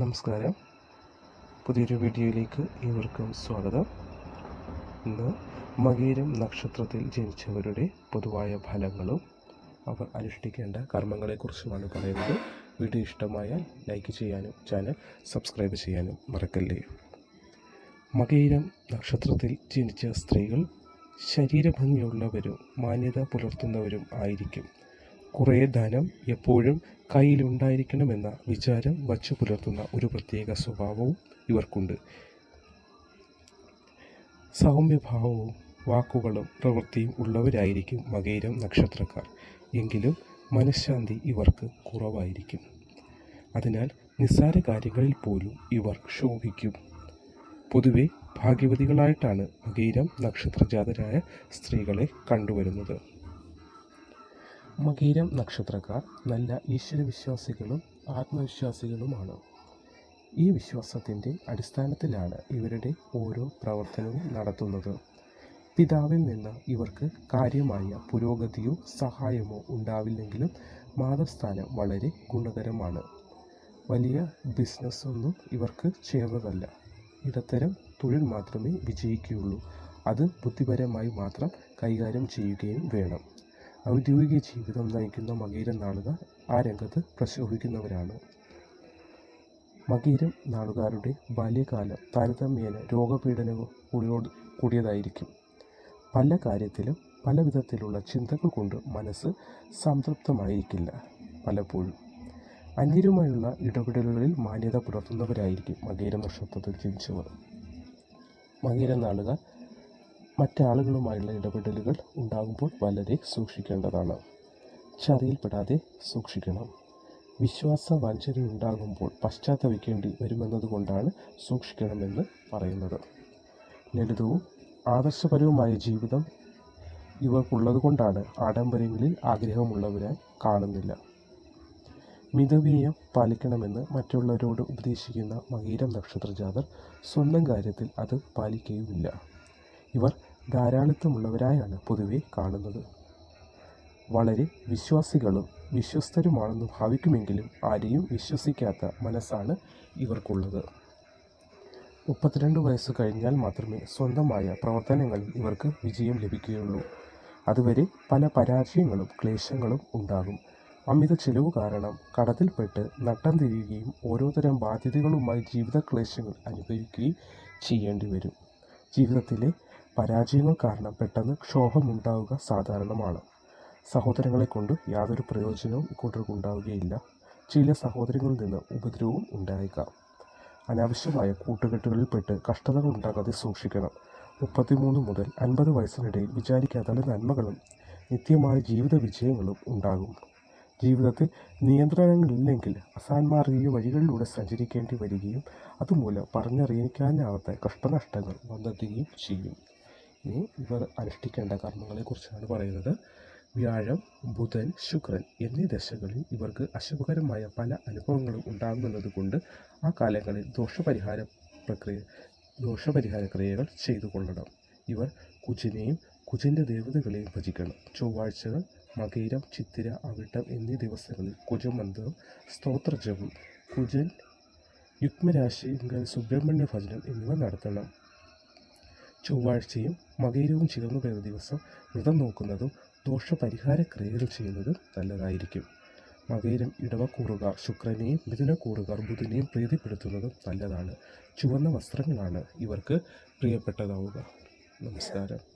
നമസ്കാരം. പുതിയൊരു വീഡിയോയിലേക്ക് ഏവർക്കും സ്വാഗതം. ഇന്ന് മകീരം നക്ഷത്രത്തിൽ ജനിച്ചവരുടെ പൊതുവായ ഫലങ്ങളും അവർ അനുഷ്ഠിക്കേണ്ട കർമ്മങ്ങളെക്കുറിച്ചുമാണ് പറയുന്നത്. വീഡിയോ ഇഷ്ടമായാൽ ലൈക്ക് ചെയ്യാനും ചാനൽ സബ്സ്ക്രൈബ് ചെയ്യാനും മറക്കല്ലേ. മകീരം നക്ഷത്രത്തിൽ ജനിച്ച സ്ത്രീകൾ ശരീരഭംഗിയുള്ളവരും മാന്യത പുലർത്തുന്നവരും ആയിരിക്കും. കുറേ ധനം എപ്പോഴും കയ്യിലുണ്ടായിരിക്കണമെന്ന വിചാരം വച്ചു പുലർത്തുന്ന ഒരു പ്രത്യേക സ്വഭാവവും ഇവർക്കുണ്ട്. സൗമ്യഭാവവും വാക്കുകളും പ്രവൃത്തിയും ഉള്ളവരായിരിക്കും മകയിരം നക്ഷത്രക്കാർ. എങ്കിലും മനഃശാന്തി ഇവർക്ക് കുറവായിരിക്കും. അതിനാൽ നിസ്സാര കാര്യങ്ങളിൽ പോലും ഇവർ ശോഭിക്കും. പൊതുവെ ഭാഗ്യവതികളായിട്ടാണ് മകയിരം നക്ഷത്രജാതരായ സ്ത്രീകളെ കണ്ടുവരുന്നത്. മകീരം നക്ഷത്രക്കാർ നല്ല ഈശ്വരവിശ്വാസികളും ആത്മവിശ്വാസികളുമാണ്. ഈ വിശ്വാസത്തിന്റെ അടിസ്ഥാനത്തിലാണ് ഇവരുടെ ഓരോ പ്രവർത്തനവും നടത്തുന്നത്. പിതാവിൽ നിന്ന് ഇവർക്ക് കാര്യമായ പുരോഗതിയോ സഹായമോ ഉണ്ടാവില്ലെങ്കിലും മാതൃസ്ഥാനം വളരെ ഗുണകരമാണ്. വലിയ ബിസിനസ്സൊന്നും ഇവർക്ക് ചേർന്നതല്ല. ഇടത്തരം തൊഴിൽ മാത്രമേ വിജയിക്കുകയുള്ളൂ. അത് ബുദ്ധിപരമായി മാത്രം കൈകാര്യം ചെയ്യുകയും വേണം. ഔദ്യോഗിക ജീവിതം നയിക്കുന്ന മകീരം നാളുകാർ ആ രംഗത്ത് പ്രശോഭിക്കുന്നവരാണ്. മകീരം നാളുകാരുടെ ബാല്യകാലം താരതമ്യേന രോഗപീഡനവും കൂടിയതായിരിക്കും. പല കാര്യത്തിലും പല വിധത്തിലുള്ള ചിന്തകൾ കൊണ്ട് മനസ്സ് സംതൃപ്തമായിരിക്കില്ല പലപ്പോഴും. അന്യരുമായുള്ള ഇടപെടലുകളിൽ മാന്യത പുലർത്തുന്നവരായിരിക്കും മകീര നക്ഷത്രത്തിൽ ജനിച്ചവർ മകീര നാളുകാർ മറ്റാളുകളുമായുള്ള ഇടപെടലുകൾ ഉണ്ടാകുമ്പോൾ വളരെ സൂക്ഷിക്കേണ്ടതാണ്. ചതിയിൽപ്പെടാതെ സൂക്ഷിക്കണം. വിശ്വാസ വഞ്ചന ഉണ്ടാകുമ്പോൾ പശ്ചാത്തപിക്കേണ്ടി വരുമെന്നതുകൊണ്ടാണ് സൂക്ഷിക്കണമെന്ന് പറയുന്നത്. ലളിതവും ആദർശപരവുമായ ജീവിതം ഇവർക്കുള്ളതുകൊണ്ടാണ് ആഡംബരങ്ങളിൽ ആഗ്രഹമുള്ളവരായി കാണുന്നില്ല. മിതവ്യയം പാലിക്കണമെന്ന് മറ്റുള്ളവരോട് ഉപദേശിക്കുന്ന മകീരം നക്ഷത്രജാതർ സ്വന്തം കാര്യത്തിൽ അത് പാലിക്കുകയുമില്ല. ഇവർ ധാരാളിത്തമുള്ളവരായാണ് പൊതുവെ കാണുന്നത്. വളരെ വിശ്വാസികളും വിശ്വസ്തരുമാണെന്ന് ഭാവിക്കുമെങ്കിലും ആരെയും വിശ്വസിക്കാത്ത മനസ്സാണ് ഇവർക്കുള്ളത്. മുപ്പത്തിരണ്ട് വയസ്സ് കഴിഞ്ഞാൽ മാത്രമേ സ്വന്തമായ പ്രവർത്തനങ്ങളിൽ ഇവർക്ക് വിജയം ലഭിക്കുകയുള്ളൂ. അതുവരെ പല പരാജയങ്ങളും ക്ലേശങ്ങളും ഉണ്ടാകും. അമിത ചെലവ് കാരണം കടത്തിൽപ്പെട്ട് നട്ടം തിരിയുകയും ഓരോതരം ബാധ്യതകളുമായി ജീവിത ക്ലേശങ്ങൾ അനുഭവിക്കുകയും ചെയ്യേണ്ടി വരും ജീവിതത്തിലെ പരാജയങ്ങൾ കാരണം പെട്ടെന്ന് ക്ഷോഭമുണ്ടാവുക സാധാരണമാണ്. സഹോദരങ്ങളെ കൊണ്ട് യാതൊരു പ്രയോജനവും ഇക്കൂട്ടർക്ക് ഉണ്ടാവുകയില്ല ചില സഹോദരങ്ങളിൽ നിന്ന് ഉപദ്രവവും ഉണ്ടായേക്കാം. അനാവശ്യമായ കൂട്ടുകെട്ടുകളിൽപ്പെട്ട് കഷ്ടതകൾ ഉണ്ടാകാതെ സൂക്ഷിക്കണം. മുപ്പത്തിമൂന്ന് മുതൽ അൻപത് വയസ്സിനിടയിൽ വിചാരിക്കാത്ത നന്മകളും നിത്യമായ ജീവിത വിജയങ്ങളും ഉണ്ടാകും. ജീവിതത്തിൽ നിയന്ത്രണങ്ങളില്ലെങ്കിൽ അസാൻമാർഗീയ വഴികളിലൂടെ സഞ്ചരിക്കേണ്ടി വരികയും അതുമൂലം പറഞ്ഞറിയിക്കാനാവാത്ത കഷ്ടനഷ്ടങ്ങൾ വന്നെത്തുകയും ചെയ്യും. ഇനി ഇവർ അനുഷ്ഠിക്കേണ്ട കർമ്മങ്ങളെക്കുറിച്ചാണ് പറയുന്നത്. വ്യാഴം ബുധൻ ശുക്രൻ എന്നീ ദശകളിൽ ഇവർക്ക് അശുഭകരമായ പല അനുഭവങ്ങളും ഉണ്ടാകുന്നത് കൊണ്ട് ആ കാലങ്ങളിൽ ദോഷപരിഹാര പ്രക്രിയ ദോഷപരിഹാര ക്രിയകൾ ചെയ്തു കൊള്ളണം. ഇവർ കുജിനെയും കുജിന്റെ ദേവതകളെയും ഭജിക്കണം. ചൊവ്വാഴ്ചകൾ മകയിരം ചിത്തിര അവിട്ടം എന്നീ ദിവസങ്ങളിൽ കുജമന്ത്രം സ്തോത്രജപം കുജൻ യുഗ്മരാശികൾ സുബ്രഹ്മണ്യ ഭജനം എന്നിവ നടത്തണം. ചൊവ്വാഴ്ചയും മകയിരവും ചേർന്നു വരുന്ന ദിവസം വ്രതം നോക്കുന്നതും ദോഷപരിഹാര ക്രിയകൾ ചെയ്യുന്നതും നല്ലതായിരിക്കും. മകയിരം ഇടവക്കൂറുകാർ ശുക്രനെയും മിഥുനക്കൂറുകാർ ബുധനെയും പ്രീതിപ്പെടുത്തുന്നതും നല്ലതാണ്. ചുവന്ന വസ്ത്രങ്ങളാണ് ഇവർക്ക് പ്രിയപ്പെട്ടതാവുക. നമസ്കാരം.